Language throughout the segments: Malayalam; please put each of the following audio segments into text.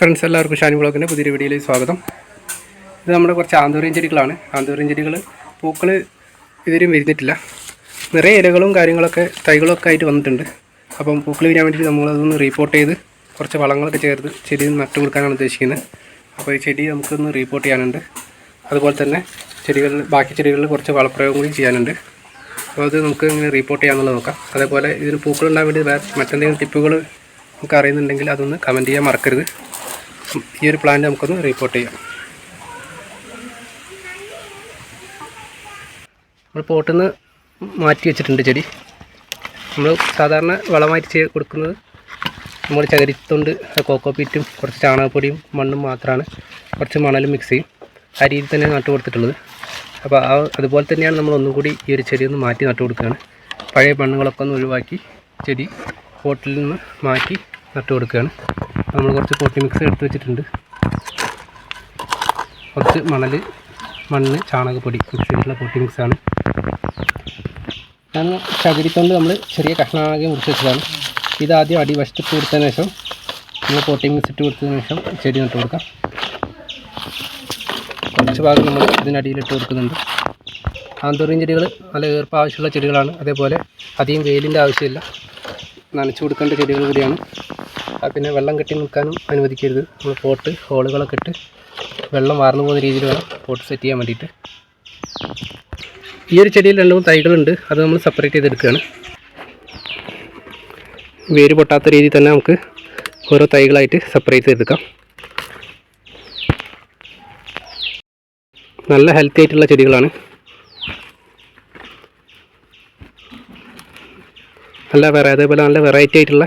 ഫ്രണ്ട്സ് എല്ലാവർക്കും ഷാനി ബ്ലോഗിന്റെ പുതിയൊരു വീഡിയോയിലേക്ക് സ്വാഗതം. ഇത് നമ്മുടെ കുറച്ച് ആന്തൂറിയൻ ചെടികളാണ് ആന്തൂറിയൻ ചെടികൾ പൂക്കൾ ഇതുവരെയും വിരിഞ്ഞിട്ടില്ല. നിറയെ ഇലകളും കാര്യങ്ങളൊക്കെ തൈകളൊക്കെ ആയിട്ട് വന്നിട്ടുണ്ട്. അപ്പം പൂക്കൾ വരാൻ വേണ്ടിയിട്ട് നമ്മളതൊന്ന് റീപ്പോർട്ട് ചെയ്ത് കുറച്ച് വളങ്ങളൊക്കെ ചേർത്ത് ചെടി നട്ടു കൊടുക്കാനാണ് ഉദ്ദേശിക്കുന്നത്. അപ്പോൾ ഈ ചെടി നമുക്കൊന്ന് റീപ്പോർട്ട് ചെയ്യാനുണ്ട്. അതുപോലെ തന്നെ ചെടികളിൽ ബാക്കി ചെടികളിൽ കുറച്ച് വളപ്രയോഗം കൂടി ചെയ്യാനുണ്ട്. അപ്പോൾ അത് നമുക്ക് ഇങ്ങനെ റീപ്പോർട്ട് ചെയ്യാമെന്നുള്ളത് നോക്കാം. അതേപോലെ ഇതിന് പൂക്കൾ ഉണ്ടാകാൻ വേണ്ടി വേറെ മറ്റെന്തെങ്കിലും ടിപ്പുകൾ നമുക്ക് അറിയുന്നുണ്ടെങ്കിൽ അതൊന്ന് കമന്റ് ചെയ്യാൻ മറക്കരുത്. ഈ ഒരു പ്ലാന്റ് നമുക്കൊന്ന് റിപ്പോർട്ട് ചെയ്യാം. നമ്മൾ പോട്ടിൽ നിന്ന് മാറ്റി വെച്ചിട്ടുണ്ട് ചെടി. നമ്മൾ സാധാരണ വളമായിട്ട് ചെയ്ത് കൊടുക്കുന്നത് നമ്മൾ ചകരിത്തൊണ്ട് കോക്കോ പീറ്റും കുറച്ച് ചാണകപ്പൊടിയും മണ്ണും മാത്രമാണ് കുറച്ച് മണലും മിക്സ് ചെയ്യും. ആ രീതിയിൽ തന്നെ നട്ടു കൊടുത്തിട്ടുള്ളത്. അപ്പോൾ ആ അതുപോലെ തന്നെയാണ് നമ്മൾ ഒന്നും കൂടി ഈ ഒരു ചെടി ഒന്ന് മാറ്റി നട്ടു കൊടുക്കുകയാണ്. പഴയ മണ്ണുകളൊക്കെ ഒന്ന് ഒഴിവാക്കി ചെടി പോട്ടിൽ നിന്ന് മാറ്റി നട്ടു കൊടുക്കുകയാണ്. നമ്മൾ കുറച്ച് പൊട്ടി മിക്സ് എടുത്ത് വെച്ചിട്ടുണ്ട്. കുറച്ച് മണൽ മണ്ണ് ചാണകപ്പൊടി മിക്സ് ചെയ്തിട്ടുള്ള പൊട്ടി മിക്സാണ് ഞാൻ ചകിരിക്കൊണ്ട് നമ്മൾ ചെറിയ കഷ്ണാകെ മുറിച്ച് വെച്ചതാണ്. ഇതാദ്യം അടിവശത്ത് ഇട്ട് കൊടുത്തതിന് ശേഷം നമ്മൾ പൊട്ടി മിക്സ് ഇട്ട് കൊടുത്തതിന് ശേഷം ചെടി നട്ട് കൊടുക്കാം. കുറച്ച് ഭാഗം നമ്മൾ ഇതിനടിയിൽ ഇട്ട് കൊടുക്കുന്നുണ്ട്. ആന്തോറിയൻ ചെടികൾ നല്ല ഈർപ്പം ആവശ്യമുള്ള ചെടികളാണ്. അതേപോലെ അധികം വെയിലിന്റെ ആവശ്യമില്ല. നനച്ചു കൊടുക്കേണ്ട ചെടികൾ കൂടിയാണ് പിന്നെ വെള്ളം കെട്ടി നിൽക്കാനും അനുവദിക്കരുത്. നമ്മൾ പോട്ട് ഹോളുകളൊക്കെ ഇട്ട് വെള്ളം വാർന്നു പോകുന്ന രീതിയിൽ വേണം പോട്ട് സെറ്റ് ചെയ്യാൻ വേണ്ടിയിട്ട്. ഈ ഒരു ചെടിയിൽ രണ്ട് തൈകളുണ്ട്. അത് നമ്മൾ സെപ്പറേറ്റ് ചെയ്തെടുക്കുകയാണ്. വേര് പൊട്ടാത്ത രീതിയിൽ തന്നെ നമുക്ക് ഓരോ തൈകളായിട്ട് സെപ്പറേറ്റ് ചെയ്തെടുക്കാം. നല്ല ഹെൽത്തി ആയിട്ടുള്ള ചെടികളാണ്. നല്ല വെറ അതേപോലെ നല്ല വെറൈറ്റി ആയിട്ടുള്ള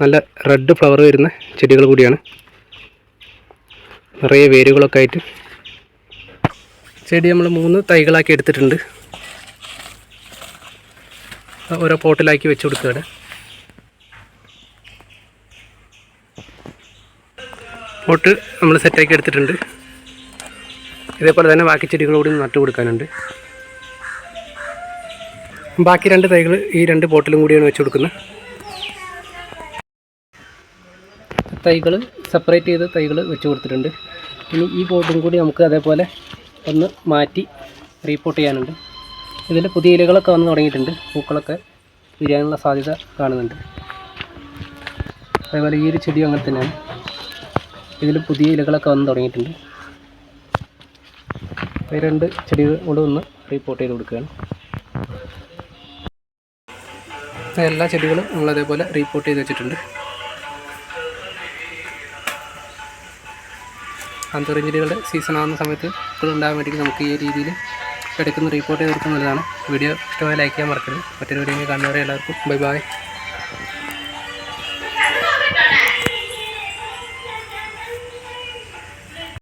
നല്ല റെഡ് ഫ്ലവർ വരുന്ന ചെടികൾ കൂടിയാണ്. നിറയെ വേരുകളൊക്കെ ആയിട്ട് ചെടി നമ്മൾ മൂന്ന് തൈകളാക്കി എടുത്തിട്ടുണ്ട്. ഓരോ പോട്ടിലാക്കി വെച്ച് കൊടുക്കുകയാണ്. പോട്ട് നമ്മൾ സെറ്റാക്കി എടുത്തിട്ടുണ്ട്. ഇതേപോലെ തന്നെ ബാക്കി ചെടികളോട് നട്ടു കൊടുക്കാനുണ്ട്. ബാക്കി രണ്ട് തൈകൾ ഈ രണ്ട് പോട്ടിലും കൂടിയാണ് വെച്ച് കൊടുക്കുന്നത്. തൈകൾ സെപ്പറേറ്റ് ചെയ്ത് തൈകൾ വെച്ച് കൊടുത്തിട്ടുണ്ട്. ഇനി ഈ പോട്ടും കൂടി നമുക്ക് അതേപോലെ ഒന്ന് മാറ്റി റീപ്പോർട്ട് ചെയ്യാനുണ്ട്. ഇതിൽ പുതിയ ഇലകളൊക്കെ വന്ന് തുടങ്ങിയിട്ടുണ്ട്. പൂക്കളൊക്കെ വിരിയാനുള്ള സാധ്യത കാണുന്നുണ്ട്. അതേപോലെ ഈ ഒരു ചെടിയും അങ്ങനെ തന്നെയാണ്. ഇതിൽ പുതിയ ഇലകളൊക്കെ വന്ന് തുടങ്ങിയിട്ടുണ്ട്. രണ്ട് ചെടികളോട് ഒന്ന് റിപ്പോർട്ട് ചെയ്ത് കൊടുക്കുകയാണ്. എല്ലാ ചെടികളും നമ്മളതേപോലെ റീപ്പോർട്ട് ചെയ്ത് വെച്ചിട്ടുണ്ട്. അന്തറിൻ ചെടികളുടെ സീസൺ ആകുന്ന സമയത്ത് ഉണ്ടാകാൻ വേണ്ടി നമുക്ക് ഈ രീതിയിൽ എടുക്കുന്ന റിപ്പോർട്ട് ചെയ്ത് കൊടുക്കുന്നതാണ്. വീഡിയോ ഇഷ്ടമായി ലൈക്ക് ചെയ്യാൻ മറക്കരുത്. മറ്റൊരു വീഡിയോ കാണുന്നവരെ എല്ലാവർക്കും ബൈ ബൈ